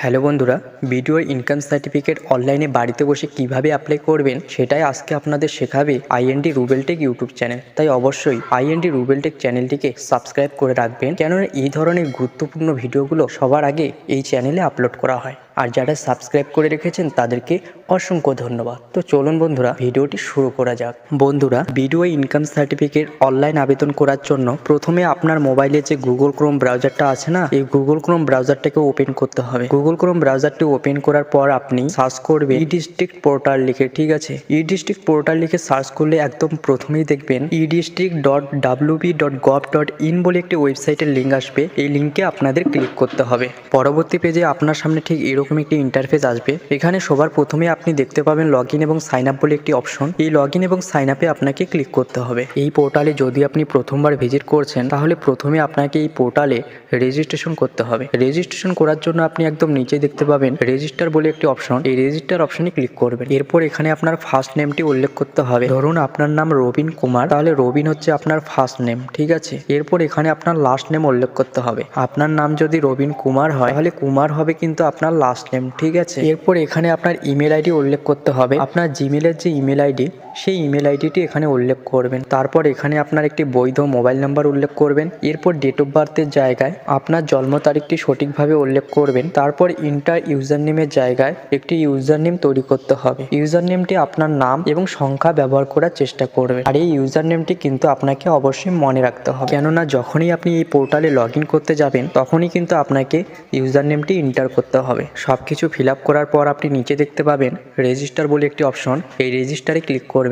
Hello বন্ধুরা বিডিওর income certificate অনলাইনে বাড়িতে বসে কীভাবে অ্যাপ্লাই করবেন সেটাই আজকে আপনাদের শেখাবে আইএনডি রুবেলটেক ইউটিউব চ্যানেল তাই অবশ্যই আইএনডি রুবেলটেক চ্যানেলটিকে সাবস্ক্রাইব করে রাখবেন কেননা এই ধরনের গুরুত্বপূর্ণ ভিডিওগুলো সবার আগে এই চ্যানেলে আপলোড করা হয়। আর যারা সাবস্ক্রাইব করে রেখেছেন তাদেরকে অসংখ্য ধন্যবাদ। তো চলুন বন্ধুরা, ভিডিওটি শুরু করা যাক। বন্ধুরা ভিডিও ইনকাম সার্টিফিকেট অনলাইন আবেদন করার জন্য প্রথমে আপনার মোবাইলে যে গুগল ক্রোম ব্রাউজারটা আছে না, এই গুগল ক্রোম ব্রাউজারটাকে ওপেন করতে হবে। গুগল ক্রোম ব্রাউজারটি ওপেন করার পর আপনি সার্চ করবেন ই ডিস্ট্রিক্ট পোর্টাল লিখে, ঠিক আছে? ই ডিস্ট্রিক্ট পোর্টাল লিখে সার্চ করলে একদম প্রথমেই দেখবেন E district dot WB dot gov dot in বলে একটি ওয়েবসাইটের লিঙ্ক আসবে। এই লিঙ্কে আপনাদের ক্লিক করতে হবে। পরবর্তী পেজে আপনার সামনে ঠিক এরকম একটি ইন্টারফেস আসবে। এখানে সবার প্রথমে আপনি দেখতে পাবেন লগ এবং সাইন আপ বলে একটি অপশন এই লগ এবং সাইন আপে আপনাকে ক্লিক করতে হবে। এই পোর্টালে যদি আপনি প্রথমবার ভিজিট করছেন, তাহলে প্রথমে আপনাকে এই পোর্টালে রেজিস্ট্রেশন করতে হবে। রেজিস্ট্রেশন করার জন্য আপনি একদম নিচে দেখতে পাবেন রেজিস্টার বলে একটি অপশন এই রেজিস্টার অপশনে ক্লিক করবেন। এরপর এখানে আপনার ফার্স্ট নেমটি উল্লেখ করতে হবে। ধরুন আপনার নাম রবিন কুমার, তাহলে রবিন হচ্ছে আপনার ফার্স্ট নেম ঠিক আছে? এরপর এখানে আপনার লাস্ট নেম উল্লেখ করতে হবে। আপনার নাম যদি রবিন কুমার হয়, তাহলে কুমার হবে কিন্তু আপনার লাস্ট নেম ঠিক আছে? এরপর এখানে আপনার ইমেল আইডি উল্লেখ করতে হবে। আপনার জিমেলের যে ইমেল আইডি সেই ইমেল আইডিটি এখানে উল্লেখ করবেন। তারপর এখানে আপনার একটি বৈধ মোবাইল নাম্বার উল্লেখ করবেন। এরপর ডেট অফ বার্থের জায়গায় আপনার জন্ম তারিখটি সঠিকভাবে উল্লেখ করবেন। তারপর ইন্টার ইউজার নেমের জায়গায় একটি ইউজার নেম তৈরি করতে হবে। ইউজার নেমটি আপনার নাম এবং সংখ্যা ব্যবহার করার চেষ্টা করবেন। আর এই ইউজার নেমটি কিন্তু আপনাকে অবশ্যই মনে রাখতে হবে। কেননা যখনই আপনি এই পোর্টালে লগ করতে যাবেন, তখনই কিন্তু আপনাকে ইউজার নেমটি এন্টার করতে হবে। সব কিছু ফিল করার পর আপনি নিচে দেখতে পাবেন রেজিস্টার বলে একটি অপশন এই রেজিস্টারে ক্লিক করবেন।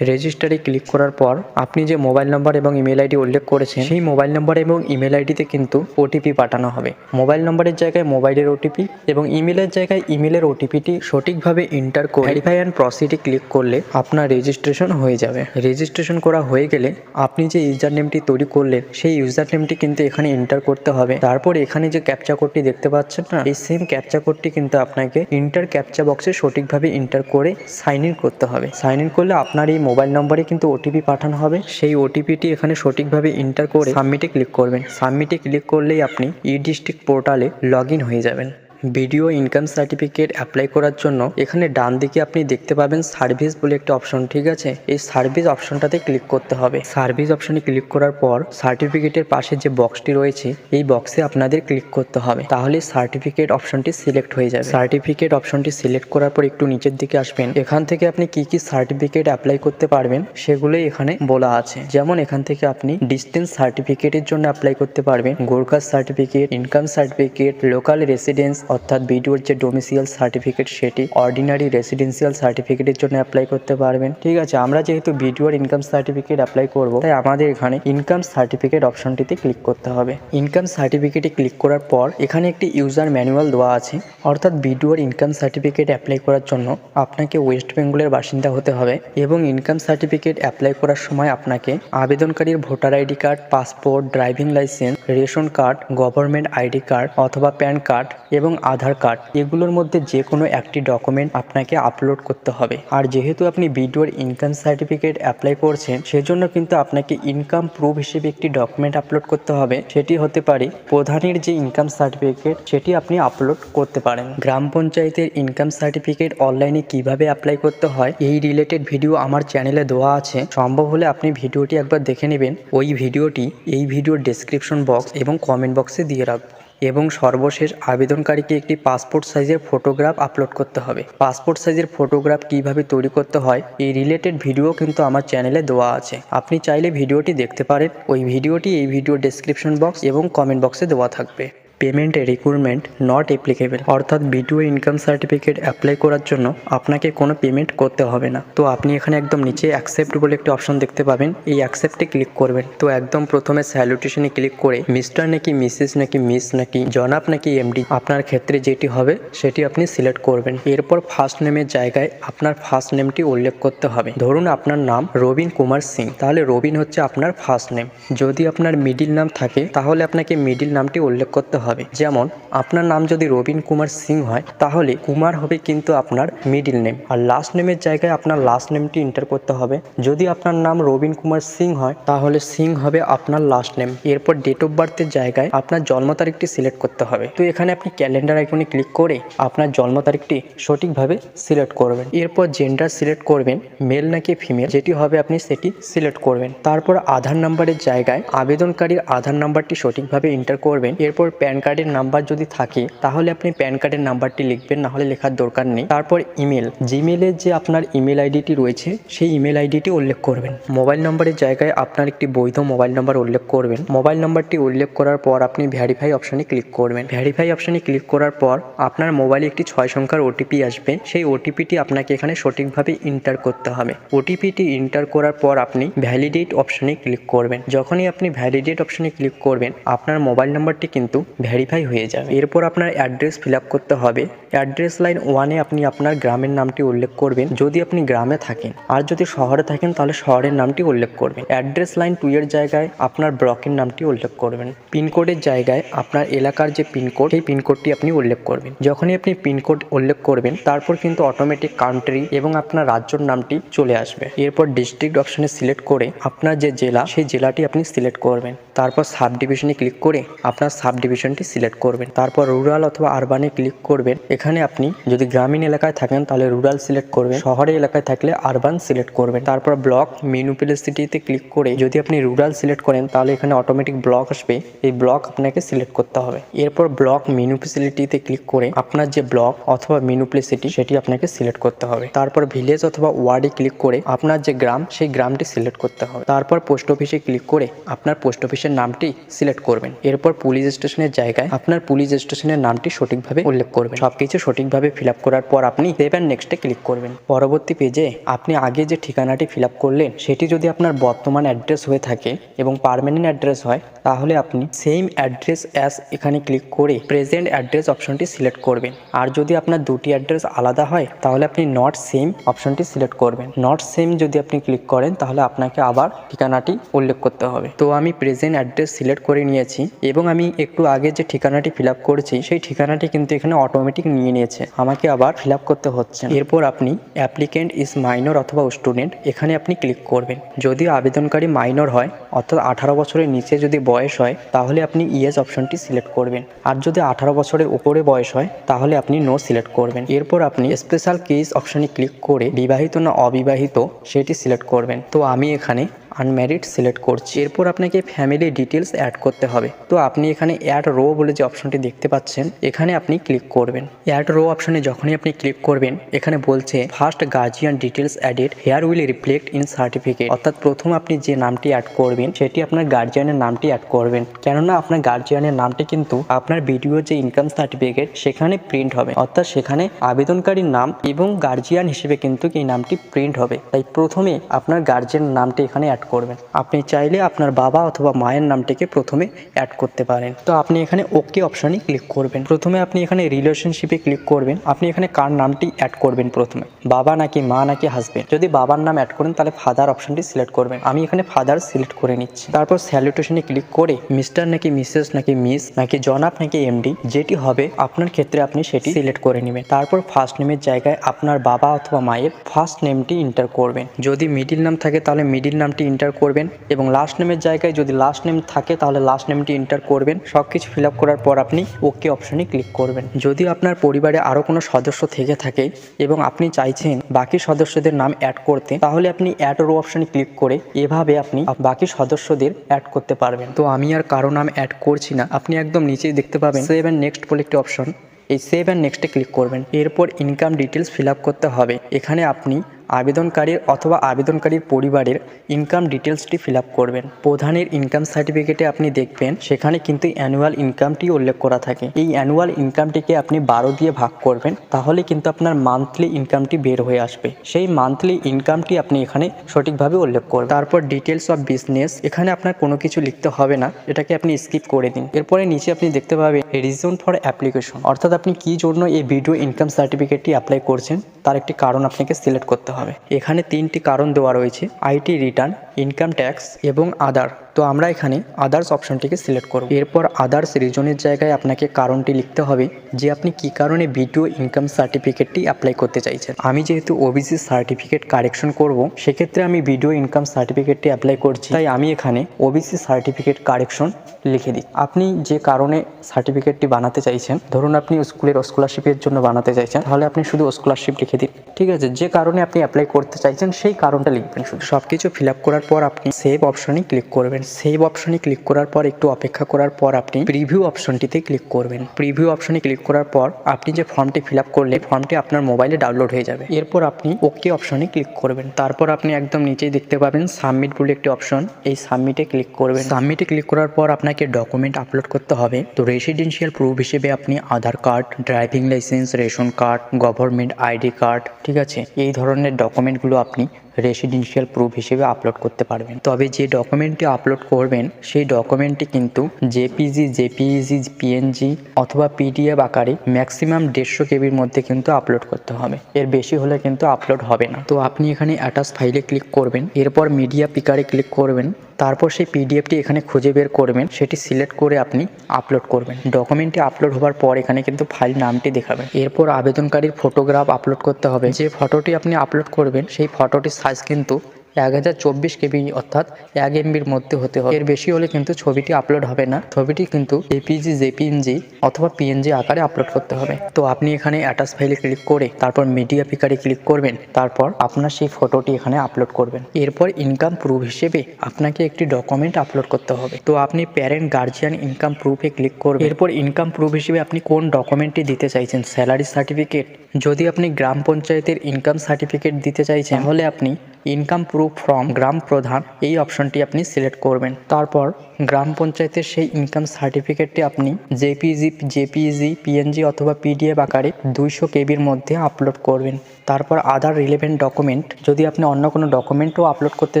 রেজিস্টারে ক্লিক করার পর আপনি যে মোবাইল নম্বর এবং ইমেল আইডি উল্লেখ করেছেন, সেই মোবাইল নম্বর এবং ইমেল আইডিতে কিন্তু ওটিপি পাঠানো হবে। মোবাইল নম্বরের জায়গায় মোবাইলের ওটিপি এবং ইমেলের জায়গায় ইমেলের ওটিপিটি সঠিকভাবে ইন্টার করে ভেরিফাই অ্যান্ড প্রসিডে ক্লিক করলে আপনার রেজিস্ট্রেশন হয়ে যাবে। রেজিস্ট্রেশন করা হয়ে গেলে আপনি যে ইউজার নেমটি তৈরি করলেন, সেই ইউজার নেমটি কিন্তু এখানে এন্টার করতে হবে। তারপর এখানে যে ক্যাপচা কোডটি দেখতে পাচ্ছেন না, এই সেম ক্যাপচা কোডটি কিন্তু আপনাকে ইন্টার ক্যাপচা বক্সে সঠিকভাবে ইন্টার করে সাইন ইন করতে হবে। সাইন ইন করলে আপনার এই মোবাইল নম্বরে কিন্তু ওটিপি পাঠানো হবে। সেই ওটিপিটি এখানে সঠিকভাবে ইন্টার করে সাবমিটে ক্লিক করবেন। সাবমিটে ক্লিক করলেই আপনি ই ডিস্ট্রিক্ট পোর্টালে লগ হয়ে যাবেন। ভিডিও ইনকাম সার্টিফিকেট অ্যাপ্লাই করার জন্য এখানে ডান দিকে আপনি দেখতে পাবেন সার্ভিস বলে একটা অপশন, ঠিক আছে? এই সার্ভিস অপশনটাতে ক্লিক করতে হবে। সার্ভিস অপশনে ক্লিক করার পর সার্টিফিকেটের পাশে যে বক্সটি রয়েছে, এই বক্সে আপনাদের ক্লিক করতে হবে। তাহলে সার্টিফিকেট অপশনটি সিলেক্ট হয়ে যাবে। সার্টিফিকেট অপশনটি সিলেক্ট করার পর একটু নিচের দিকে আসবেন। এখান থেকে আপনি কি কি সার্টিফিকেট অ্যাপ্লাই করতে পারবেন সেগুলোই এখানে বলা আছে। যেমন এখান থেকে আপনি ডিস্টেন্স সার্টিফিকেটের জন্য অ্যাপ্লাই করতে পারবেন Gorkhas certificate, income certificate, local residence অর্থাৎ ভিডিওর যে ডোমিসিয়াল সার্টিফিকেট সেটি অর্ডিনারি রেসিডেন্সিয়াল সার্টিফিকেটের জন্য অ্যাপ্লাই করতে পারবেন। ঠিক আছে, আমরা যেহেতু বিডিওর ইনকাম সার্টিফিকেট অ্যাপ্লাই করব, তাই আমাদের এখানে ইনকাম সার্টিফিকেট অপশনটিতে ক্লিক করতে হবে। ইনকাম সার্টিফিকেটে ক্লিক করার পর এখানে একটি ইউজার ম্যানুয়াল দেওয়া আছে। অর্থাৎ ভিডিওর ইনকাম সার্টিফিকেট অ্যাপ্লাই করার জন্য আপনাকে ওয়েস্ট বেঙ্গলের বাসিন্দা হতে হবে এবং ইনকাম সার্টিফিকেট অ্যাপ্লাই করার সময় আপনাকে আবেদনকারীর voter ID card passport driving licence ration card government ID card অথবা প্যান কার্ড এবং আধার কার্ড, এগুলোর মধ্যে যে কোনো একটি ডকুমেন্ট আপনাকে আপলোড করতে হবে। আর যেহেতু আপনি ভিডিওর ইনকাম সার্টিফিকেট অ্যাপ্লাই করছেন, সেজন্য কিন্তু আপনাকে ইনকাম প্রুফ হিসেবে একটি ডকুমেন্ট আপলোড করতে হবে। সেটি হতে পারে প্রধানের যে ইনকাম সার্টিফিকেট, সেটি আপনি আপলোড করতে পারেন। গ্রাম পঞ্চায়েতের ইনকাম সার্টিফিকেট অনলাইনে কীভাবে অ্যাপ্লাই করতে হয়, এই রিলেটেড ভিডিও আমার চ্যানেলে দেওয়া আছে। সম্ভব হলে আপনি ভিডিওটি একবার দেখে নেবেন। ওই ভিডিওটি এই ভিডিওর ডেসক্রিপশন বক্স এবং কমেন্ট বক্সে দিয়ে রাখব। এবং সর্বশেষ আবেদনকারীকে একটি পাসপোর্ট সাইজের ফটোগ্রাফ আপলোড করতে হবে। পাসপোর্ট সাইজের ফটোগ্রাফ কীভাবে তৈরি করতে হয়, এই রিলেটেড ভিডিও কিন্তু আমার চ্যানেলে দেওয়া আছে। আপনি চাইলে ভিডিওটি দেখতে পারেন। ওই ভিডিওটি এই ভিডিও ডেসক্রিপশন বক্স এবং কমেন্ট বক্সে দেওয়া থাকবে। পেমেন্ট রিক্রুটমেন্ট নট অ্যাপ্লিকেবল অর্থাৎ ভিডিও ইনকাম সার্টিফিকেট অ্যাপ্লাই করার জন্য আপনাকে কোনো পেমেন্ট করতে হবে না। তো আপনি এখানে একদম নিচে অ্যাকসেপ্ট বলে একটি অপশন দেখতে পাবেন। এই অ্যাকসেপ্টে ক্লিক করবেন। তো একদম প্রথমে স্যালুটেশনে ক্লিক করে মিস্টার নাকি মিসেস নাকি মিস নাকি জনাব নাকি এমডি আপনার ক্ষেত্রে যেটি হবে সেটি আপনি সিলেক্ট করবেন। এরপর ফার্স্ট নেমের জায়গায় আপনার ফার্স্ট নেমটি উল্লেখ করতে হবে। ধরুন আপনার নাম রবিন কুমার সিং। তাহলে রবিন হচ্ছে আপনার ফার্স্ট নেম যদি আপনার মিডিল নাম থাকে, তাহলে আপনাকে মিডিল নামটি উল্লেখ করতে হবে। হবে। যেমন, আপনার নাম যদি রবীন কুমার সিং হয়, তাহলে কুমার হবে কিন্তু আপনার মিডিল নেম আর লাস্ট নেমের জায়গায় আপনার লাস্ট নেমটি এন্টার করতে হবে। যদি আপনার নাম রবীন কুমার সিং হয়, তাহলে সিং হবে আপনার লাস্ট নেম এরপর ডেট অফ বার্থের জায়গায় আপনার জন্ম তারিখটি সিলেক্ট করতে হবে। তো এখানে আপনি ক্যালেন্ডার আইকনে ক্লিক করে আপনার জন্ম তারিখটি সঠিকভাবে সিলেক্ট করবেন। এরপর জেন্ডার সিলেক্ট করবেন মেল নাকি ফিমেল যেটি হবে আপনি সেটি সিলেক্ট করবেন। তারপর আধার নাম্বারের জায়গায় আবেদনকারীর আধার নাম্বারটি সঠিকভাবে এন্টার করবেন। এরপর প্যান কার্ডের নাম্বার যদি থাকে, তাহলে আপনি প্যান কার্ডের নাম্বারটি লিখবেন না হলে লেখার দরকার নেই। তারপর ইমেল। জিমেলের যে আপনার ইমেল আইডিটি রয়েছে, সেই ইমেল আইডিটি উল্লেখ করবেন। মোবাইল নম্বরের জায়গায় আপনার একটি বৈধ মোবাইল নম্বর উল্লেখ করবেন। মোবাইল নম্বরটি উল্লেখ করার পর আপনি ভ্যারিফাই অপশানে ক্লিক করবেন। ভ্যারিফাই অপশানে ক্লিক করার পর আপনার মোবাইলে একটি ছয় সংখ্যার ওটিপি আসবে। সেই ওটিপিটি আপনাকে এখানে সঠিকভাবে ইন্টার করতে হবে। ওটিপিটি ইন্টার করার পর আপনি ভ্যালিডেট অপশানে ক্লিক করবেন। যখনই আপনি ভ্যালিডেট অপশানে ক্লিক করবেন, আপনার মোবাইল নাম্বারটি কিন্তু ভেরিফাই হয়ে যাবে। এরপর আপনার অ্যাড্রেস ফিল আপ করতে হবে। অ্যাড্রেস লাইন ওয়ানে আপনি আপনার গ্রামের নামটি উল্লেখ করবেন। যদি আপনি গ্রামে থাকেন আর যদি শহরে থাকেন, তাহলে শহরের নামটি উল্লেখ করবেন। অ্যাড্রেস লাইন টু এর জায়গায় আপনার ব্লকের নামটি উল্লেখ করবেন। পিনকোডের জায়গায় আপনার এলাকার যে পিনকোড সেই পিনকোডটি আপনি উল্লেখ করবেন। যখনই আপনি পিনকোড উল্লেখ করবেন, তারপর কিন্তু অটোমেটিক কান্ট্রি এবং আপনার রাজ্যর নামটি চলে আসবে। এরপর ডিস্ট্রিক্ট অপশনে সিলেক্ট করে আপনার যে জেলা, সেই জেলাটি আপনি সিলেক্ট করবেন। তারপর সাব ডিভিশনে ক্লিক করে আপনার সাব ডিভিশনটি সিলেক্ট করবেন। তারপর রুরাল অথবা আরবানে ক্লিক করবেন। এখানে আপনি যদি গ্রামীণ এলাকায় থাকেন, তাহলে রুরাল সিলেক্ট করবেন। শহরে এলাকায় থাকলে আরবান সিলেক্ট করবেন। তারপর ব্লক মিউনিসিপ্যালিটিতে ক্লিক করে যদি আপনি রুরাল সিলেক্ট করেন, তাহলে এখানে অটোমেটিক ব্লক আসবে। এই ব্লক আপনাকে সিলেক্ট করতে হবে। এরপর ব্লক মিউনিসিপ্যালিটিতে ক্লিক করে আপনার যে ব্লক অথবা মিউনিসিপ্যালিটি সেটি আপনাকে সিলেক্ট করতে হবে। তারপর ভিলেজ অথবা ওয়ার্ডে ক্লিক করে আপনার যে গ্রাম, সেই গ্রামটি সিলেক্ট করতে হবে। তারপর পোস্ট অফিসে ক্লিক করে আপনার পোস্ট অফিসের নামটি সিলেক্ট করবেন। এরপর পুলিশ স্টেশনের জায়গায় আপনার পুলিশ স্টেশনের নামটি সঠিকভাবে উল্লেখ করবেন। সবকিছু সঠিকভাবে ফিল করার পর আপনি সেভ অ্যান্ড নেক্সটে ক্লিক করবেন। পরবর্তী পেজে আপনি আগে যে ঠিকানাটি ফিল করলেন, সেটি যদি আপনার বর্তমান অ্যাড্রেস হয়ে থাকে এবং পার্মানেন্ট অ্যাড্রেস হয়, তাহলে আপনি সেম অ্যাড্রেস অ্যাস এখানে ক্লিক করে প্রেজেন্ট অ্যাড্রেস অপশনটি সিলেক্ট করবেন। আর যদি আপনার দুটি অ্যাড্রেস আলাদা হয়, তাহলে আপনি নট সেম অপশনটি সিলেক্ট করবেন। নট সেম যদি আপনি ক্লিক করেন, তাহলে আপনাকে আবার ঠিকানাটি উল্লেখ করতে হবে। তো আমি প্রেজেন্ট অ্যাড্রেস সিলেক্ট করে নিয়েছি এবং আমি একটু আগে যে ঠিকানাটি ফিল করেছি, সেই ঠিকানাটি কিন্তু এখানে অটোমেটিক নিয়ে নিয়েছে। আমাকে আবার ফিল করতে হচ্ছে এরপর আপনি অ্যাপ্লিকেন্ট ইজ মাইনর অথবা স্টুডেন্ট এখানে আপনি ক্লিক করবেন। যদি আবেদনকারী মাইনর হয়, অর্থাৎ আঠারো বছরের নিচে যদি বয়স হয়, তাহলে আপনি ইয়েস অপশনটি সিলেক্ট করবেন। আর যদি আঠারো বছরের উপরে বয়স হয়, তাহলে আপনি নো সিলেক্ট করবেন। এরপর আপনি স্পেশাল কেস অপশনে ক্লিক করে বিবাহিত না অবিবাহিত, সেটি সিলেক্ট করবেন। তো আমি এখানে আনম্যারিড সিলেক্ট করছি। এরপর আপনাকে ফ্যামিলি ডিটেলস অ্যাড করতে হবে। তো আপনি এখানে অ্যাড রো বলে যে অপশনটি দেখতে পাচ্ছেন, এখানে আপনি ক্লিক করবেন। অ্যাড রো অপশনে যখনই আপনি ক্লিক করবেন, এখানে বলছে first guardian details added here will reflect in certificate অর্থাৎ প্রথম আপনি যে নামটি অ্যাড করবেন, সেটি আপনার গার্জিয়ানের নামটি অ্যাড করবেন। কেননা আপনার গার্জিয়ানের নামটি কিন্তু আপনার ভিডিও যে ইনকাম সার্টিফিকেট সেখানে প্রিন্ট হবে। অর্থাৎ সেখানে আবেদনকারীর নাম এবং গার্জিয়ান হিসেবে কিন্তু এই নামটি প্রিন্ট হবে। তাই প্রথমে আপনার গার্জিয়ান নামটি এখানে অ্যাড করবেন। আপনি চাইলে আপনার বাবা অথবা মায়ের নামটিকে প্রথমে অ্যাড করতে পারেন। তো আপনি এখানে ওকে অপশানে ক্লিক করবেন। প্রথমে আপনি এখানে রিলেশনশিপে ক্লিক করবেন। আপনি এখানে কার নামটি অ্যাড করবেন প্রথমে? বাবা নাকি মা নাকি হাজবেন্ড যদি বাবার নাম অ্যাড করেন, তাহলে ফাদার অপশনটি সিলেক্ট করবেন। আমি এখানে ফাদার সিলেক্ট করে নিচ্ছি। তারপর স্যালুটেশনে ক্লিক করে মিস্টার নাকি মিসেস নাকি মিস নাকি জনাব নাকি এমডি যেটি হবে, আপনার ক্ষেত্রে আপনি সেটি সিলেক্ট করে নেবেন। তারপর ফার্স্ট নেমের জায়গায় আপনার বাবা অথবা মায়ের ফার্স্ট নেমটি ইন্টার করবেন। যদি মিডিল নাম থাকে, তাহলে মিডিল নামটি এন্টার করবেন এবং লাস্ট নেমের জায়গায় যদি লাস্ট নেম থাকে তাহলে লাস্ট নেমটি এন্টার করবেন। সব কিছু ফিল করার পর আপনি ওকে অপশনে ক্লিক করবেন। যদি আপনার পরিবারে আরও কোনো সদস্য থেকে থাকে এবং আপনি চাইছেন বাকি সদস্যদের নাম অ্যাড করতে, তাহলে আপনি অ্যাড রো অপশনে ক্লিক করে এভাবে আপনি বাকি সদস্যদের অ্যাড করতে পারবেন। তো আমি আর কারও নাম অ্যাড করছি না। আপনি একদম নিচেই দেখতে পাবেন সেভ অ্যান্ড নেক্সট বলে একটি অপশন এই সেভ অ্যান্ড নেক্সটে ক্লিক করবেন। এরপর ইনকাম ডিটেলস ফিল করতে হবে। এখানে আপনি আবেদনকারীর অথবা আবেদনকারীর পরিবারের ইনকাম ডিটেলসটি ফিল করবেন। প্রধানের ইনকাম সার্টিফিকেটে আপনি দেখবেন, সেখানে কিন্তু অ্যানুয়াল ইনকামটি উল্লেখ করা থাকে। এই অ্যানুয়াল ইনকামটিকে আপনি বারো দিয়ে ভাগ করবেন, তাহলে কিন্তু আপনার মান্থলি ইনকামটি বের হয়ে আসবে। সেই মান্থলি ইনকামটি আপনি এখানে সঠিকভাবে উল্লেখ করবেন। তারপর ডিটেলস অফ বিজনেস এখানে আপনার কোনো কিছু লিখতে হবে না, এটাকে আপনি স্কিপ করে দিন। এরপরে নিচে আপনি দেখতে পাবেন রিজন ফর অ্যাপ্লিকেশন অর্থাৎ আপনি কি জন্য এই ভিডিও ইনকাম সার্টিফিকেটটি অ্যাপ্লাই করছেন? তার একটি কারণ আপনাকে সিলেক্ট করতে হবে। এখানে তিনটি কারণ দেওয়া রয়েছে। আইটি রিটার্ন ইনকাম ট্যাক্স এবং আদার তো আমরা এখানে আদার্স অপশনটিকে সিলেক্ট করব। এরপর আদার্স রিজনের জায়গায় আপনাকে কারণটি লিখতে হবে যে আপনি কি কারণে বিডিও ইনকাম সার্টিফিকেটটি অ্যাপ্লাই করতে চাইছেন। আমি যেহেতু ওবিসি সার্টিফিকেট কারেকশন করব, সেক্ষেত্রে আমি ভিডিও ইনকাম সার্টিফিকেটটি অ্যাপ্লাই করছি। তাই আমি এখানে ওবিসি সার্টিফিকেট কারেকশন লিখে দিই। আপনি যে কারণে সার্টিফিকেটটি বানাতে চাইছেন, ধরুন আপনি স্কুলের স্কলারশিপের জন্য বানাতে চাইছেন, তাহলে আপনি শুধু স্কলারশিপ লিখে দিন। ঠিক আছে? যে কারণে আপনি অ্যাপ্লাই করতে চাইছেন, সেই কারণটা লিখবেন শুধু। সব কিছু ফিল আপ করার পর আপনি সেভ অপশনে ক্লিক করবেন। সেভ অপশনে ক্লিক করার পর একটু অপেক্ষা করার পর আপনি প্রিভিউ অপশনটিতে ক্লিক করবেন। প্রিভিউ অপশনে ক্লিক করার পর আপনি যে ফর্মটি ফিল আপ করলে ফর্মটি আপনার মোবাইলে ডাউনলোড হয়ে যাবে। এরপর আপনি ওকে অপশনে ক্লিক করবেন। তারপর আপনি একদম নিচেই দেখতে পাবেন সাবমিট বলে একটি অপশন এই সাবমিটে ক্লিক করবেন। সাবমিটে ক্লিক করার পর আপনাকে ডকুমেন্ট আপলোড করতে হবে। তো রেসিডেন্সিয়াল প্রুফ হিসেবে আপনি Aadhaar card driving licence ration card government ID card ঠিক আছে? এই ধরনের ডকুমেন্টগুলো আপনি রেসিডেন্সিয়াল প্রুফ হিসেবে আপলোড করতে পারবেন। তবে যে ডকুমেন্টটি আপলোড করবেন, সেই ডকুমেন্টটি কিন্তু জেপিজি জেপিইজি পিএনজি অথবা পিডিএফ আকারে ম্যাক্সিমাম দেড়শো কেবির মধ্যে কিন্তু আপলোড করতে হবে। এর বেশি হলে কিন্তু আপলোড হবে না। তো আপনি এখানে অ্যাটাচ ফাইলে ক্লিক করবেন, এরপর মিডিয়া পিকারে ক্লিক করবেন, তারপর সেই পিডিএফটি এখানে খুঁজে বের করবেন, সেটি সিলেক্ট করে আপনি আপলোড করবেন। ডকুমেন্টটি আপলোড হওয়ার পর এখানে কিন্তু ফাইল নামটি দেখাবেন। এরপর আবেদনকারীর ফটোগ্রাফ আপলোড করতে হবে। যে ফটোটি আপনি আপলোড করবেন, সেই ফটোটির সাইজ কিন্তু এক হাজার চব্বিশ কেবি অর্থাৎ এক এমবির মধ্যে হতে হবে। এর বেশি হলে কিন্তু ছবিটি আপলোড হবে না। ছবিটি কিন্তু জেপিজি জেপিএনজি অথবা পিএনজি আকারে আপলোড করতে হবে। তো আপনি এখানে অ্যাটাচ ফাইলে ক্লিক করে, তারপর মিডিয়া পিকারে ক্লিক করবেন। তারপর আপনার সেই ফটোটি এখানে আপলোড করবেন। এরপর ইনকাম প্রুফ হিসেবে আপনাকে একটি ডকুমেন্ট আপলোড করতে হবে। তো আপনি প্যারেন্ট গার্জিয়ান ইনকাম প্রুফে ক্লিক করবেন। এরপর ইনকাম প্রুফ হিসেবে আপনি কোন ডকুমেন্টটি দিতে চাইছেন? স্যালারি সার্টিফিকেট যদি আপনি গ্রাম পঞ্চায়েতের ইনকাম সার্টিফিকেট দিতে চাইছেন, তাহলে আপনি ইনকাম প্রুফ ফ্রম গ্রাম প্রধান এই অপশনটি আপনি সিলেক্ট করবেন। তারপর গ্রাম পঞ্চায়েতের সেই ইনকাম সার্টিফিকেটটি আপনি জেপিজি জেপিজি পিএনজি অথবা পিডিএফ আকারে দুইশো কেবির মধ্যে আপলোড করবেন। তারপর আদার রিলেভেন্ট ডকুমেন্ট যদি আপনি অন্য কোনো ডকুমেন্টও আপলোড করতে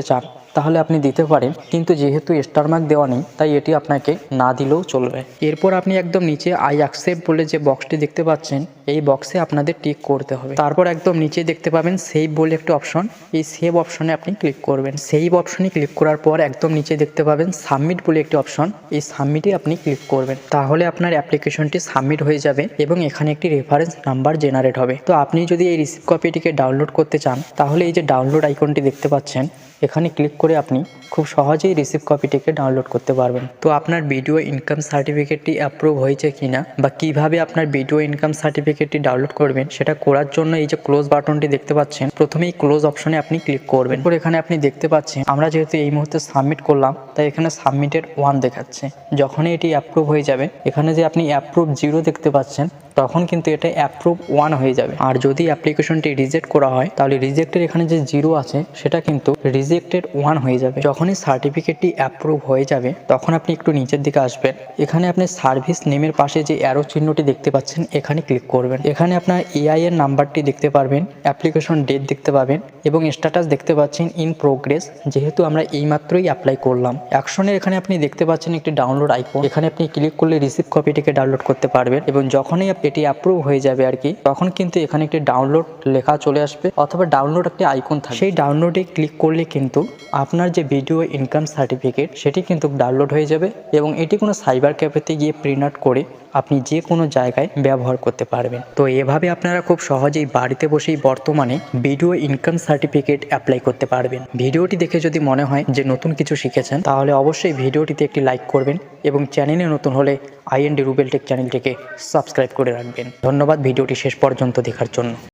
চান, তাহলে আপনি দিতে পারেন, কিন্তু যেহেতু স্টার মার্ক দেওয়া নেই, তাই এটি আপনাকে না দিলেও চলবে। এরপর আপনি একদম নিচে আই অ্যাকসেপ্ট বলে যে বক্সটি দেখতে পাচ্ছেন এই বক্সে আপনাদের টিক করতে হবে। তারপর একদম নিচে দেখতে পাবেন সেভ বলে একটি অপশন এই সেভ অপশনে আপনি ক্লিক করবেন। সেভ অপশনে ক্লিক করার পর একদম নিচে দেখতে পাবেন সাবমিট বলে একটি অপশন এই সাবমিটে আপনি ক্লিক করবেন। তাহলে আপনার অ্যাপ্লিকেশনটি সাবমিট হয়ে যাবে এবং এখানে একটি রেফারেন্স নাম্বার জেনারেট হবে। তো আপনি যদি এই রিসিভ কপিটিকে ডাউনলোড করতে চান, তাহলে এই যে ডাউনলোড আইকনটি দেখতে পাচ্ছেন, এখানে ক্লিক করে আপনি খুব সহজেই রিসিভ কপিটিকে ডাউনলোড করতে পারবেন। তো আপনার ভিডিও ইনকাম সার্টিফিকেটটি অ্যাপ্রুভ হয়েছে কিনা বা কীভাবে আপনার ভিডিও ইনকাম সার্টিফিকেটটি ডাউনলোড করবেন, সেটা করার জন্য এই যে ক্লোজ বাটনটি দেখতে পাচ্ছেন, প্রথমেই ক্লোজ অপশনে আপনি ক্লিক করবেন। এরপর এখানে আপনি দেখতে পাচ্ছেন, আমরা যেহেতু এই মুহূর্তে সাবমিট করলাম, তাই এখানে সাবমিটেড ওয়ান দেখাচ্ছে। যখনই এটি অ্যাপ্রুভ হয়ে যাবে, এখানে যে আপনি অ্যাপ্রুভ জিরো দেখতে পাচ্ছেন, তখন কিন্তু এটা অ্যাপ্রুভ ওয়ান হয়ে যাবে। আর যদি অ্যাপ্লিকেশনটি রিজেক্ট করা হয়, তাহলে রিজেক্টের এখানে যে জিরো আছে, সেটা কিন্তু রিজেক্টেড ওয়ান হয়ে যাবে। যখনই সার্টিফিকেটটি অ্যাপ্রুভ হয়ে যাবে, তখন আপনি একটু নিচের দিকে আসবেন। এখানে আপনি সার্ভিস নেমের পাশে যে অ্যারো চিহ্নটি দেখতে পাচ্ছেন, এখানে ক্লিক করবেন। এখানে আপনার এআই এর নাম্বারটি দেখতে পারবেন, অ্যাপ্লিকেশন ডেট দেখতে পাবেন এবং স্ট্যাটাস দেখতে পাচ্ছেন ইন প্রোগ্রেস, যেহেতু আমরা এইমাত্রই অ্যাপ্লাই করলাম। অ্যাকশনের এখানে আপনি দেখতে পাচ্ছেন একটি ডাউনলোড আইকন। এখানে আপনি ক্লিক করলে রিসিভ কপিটিকে ডাউনলোড করতে পারবেন এবং যখনই এটি অ্যাপ্রুভ হয়ে যাবে আর কি, তখন কিন্তু এখানে একটি ডাউনলোড লেখা চলে আসবে অথবা ডাউনলোড একটি আইকন থাকবে। সেই ডাউনলোডে ক্লিক করলে কিন্তু আপনার যে ভিডিও ইনকাম সার্টিফিকেট, সেটি কিন্তু ডাউনলোড হয়ে যাবে এবং এটি কোনো সাইবার ক্যাফেতে গিয়ে প্রিন্ট আউট করে আপনি যে কোনো জায়গায় ব্যবহার করতে পারবেন। তো এভাবে আপনারা খুব সহজেই বাড়িতে বসেই বর্তমানে ভিডিও ইনকাম সার্টিফিকেট অ্যাপ্লাই করতে পারবেন। ভিডিওটি দেখে যদি মনে হয় যে নতুন কিছু শিখেছেন, তাহলে অবশ্যই ভিডিওটিতে একটি লাইক করবেন এবং চ্যানেলে নতুন হলে আইএনডি রুবেলটেক চ্যানেলটিকে সাবস্ক্রাইব করে রাখবেন। ধন্যবাদ ভিডিওটি শেষ পর্যন্ত দেখার জন্য।